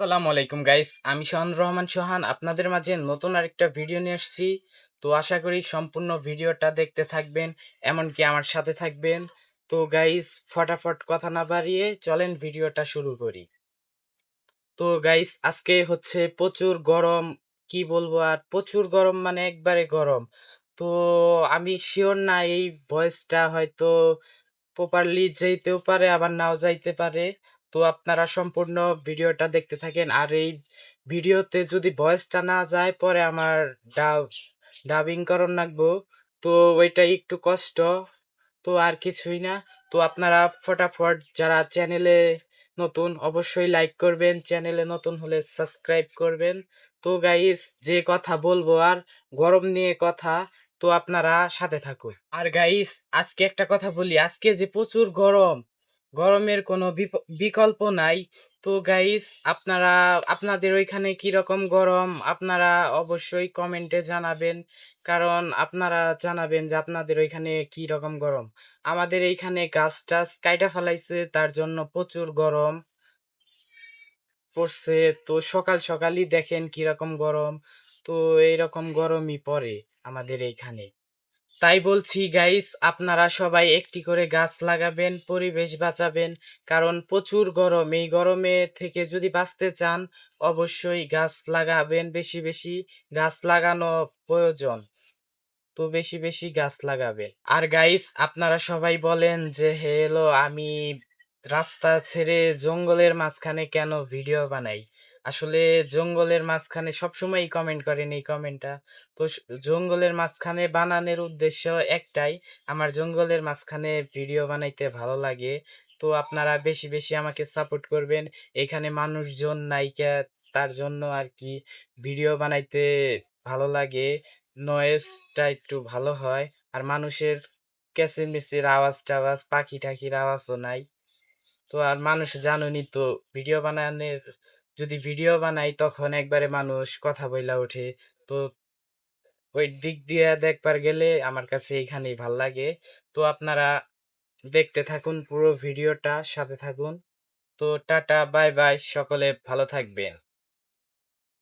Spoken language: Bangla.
আসসালামু আলাইকুম গাইস আমি শাহান রহমান সোহান। আপনাদের মাঝে নতুন আরেকটা ভিডিও নিয়ে আসছি। তো আশা করি সম্পূর্ণ ভিডিওটা দেখতে থাকবেন, এমনকি আমার সাথে থাকবেন। তো গাইস ফটাফট কথা না বাড়িয়ে চলেন ভিডিওটা শুরু করি। তো গাইস আজকে হচ্ছে প্রচুর গরম। কি বলব আর? প্রচুর গরম মানে একবারে গরম। তো, আমি শিওর না এই ভয়েসটা হয়তো প্রপারলি যাইতেও পারে, আবার নাও যাইতে পারে। তো আপনারা সম্পূর্ণ ভিডিওটা দেখতে থাকেন। আর এই ভিডিওতে যদি ভয়েসটা না যায়, পরে আমার ডাব, ডাবিং করণ লাগবো। তো ওইটা একটু কষ্ট, তো আর কিছুই না। তো আপনারা ফটাফট যারা চ্যানেলে নতুন, অবশ্যই লাইক করবেন। চ্যানেলে নতুন হলে সাবস্ক্রাইব করবেন। তো গাইস, যে কথা বলব আর গরম নিয়ে কথা, তো আপনারা সাথে থাকুন। আর গাইস, আজকে একটা কথা বলি। আজকে যে প্রচুর গরম গরমের কোনো বিকল্প নাই। তো গাইস আপনারা, আপনাদের ওইখানে কি রকম গরম? আপনারা অবশ্যই কমেন্টে জানাবেন। কারণ আপনারা জানাবেন যে আপনাদের ওইখানে কি রকম গরম। আমাদের এইখানে গাছ টাছ কাইটা ফেলাইছে, তার জন্য প্রচুর গরম পড়ছে। তো সকাল সকালই দেখেন কি রকম গরম। তো এইরকম গরমই পড়ে আমাদের এইখানে। তাই বলছি গাইস আপনারা সবাই একটি করে গাছ লাগাবেন, পরিবেশ বাঁচাবেন। কারণ প্রচুর গরম, এই গরমে থেকে যদি বাঁচতে চান, অবশ্যই গাছ লাগাবেন, বেশি বেশি গাছ লাগানো প্রয়োজন। তো বেশি বেশি গাছ লাগাবেন। আর গাইস আপনারা সবাই বলেন যে, হেলো, আমি রাস্তা ছেড়ে জঙ্গলের মাঝখানে কেন ভিডিও বানাই? আসলে জঙ্গলের মাঝখানে সবসময়ই কমেন্ট করেন এই কমেন্টটা তো জঙ্গলের মাঝখানে বানানোর উদ্দেশ্য একটাই, আমার জঙ্গলের মাঝখানে ভিডিও বানাইতে ভালো লাগে। তো আপনারা বেশি বেশি আমাকে সাপোর্ট করবেন। এখানে মানুষজন নায়িকা, তার জন্য আর কি ভিডিও বানাইতে ভালো লাগে। নয়েজটা একটু ভালো হয়, আর মানুষের কেচিরমিচির আওয়াজ টাওয়াজ পাখি টাখির আওয়াজও নাই। তো আর মানুষ জানুনি তো ভিডিও বানানোর যদি ভিডিও বানাই, তখন একবারে মানুষ কথা বইলা ওঠে। তো ওই দিক দিয়ে দেখবার গেলে আমার কাছে এইখানেই ভালো লাগে। তো আপনারা দেখতে থাকুন পুরো ভিডিওটা সাথে থাকুন। তো টাটা বাই বাই সকলে ভালো থাকবেন।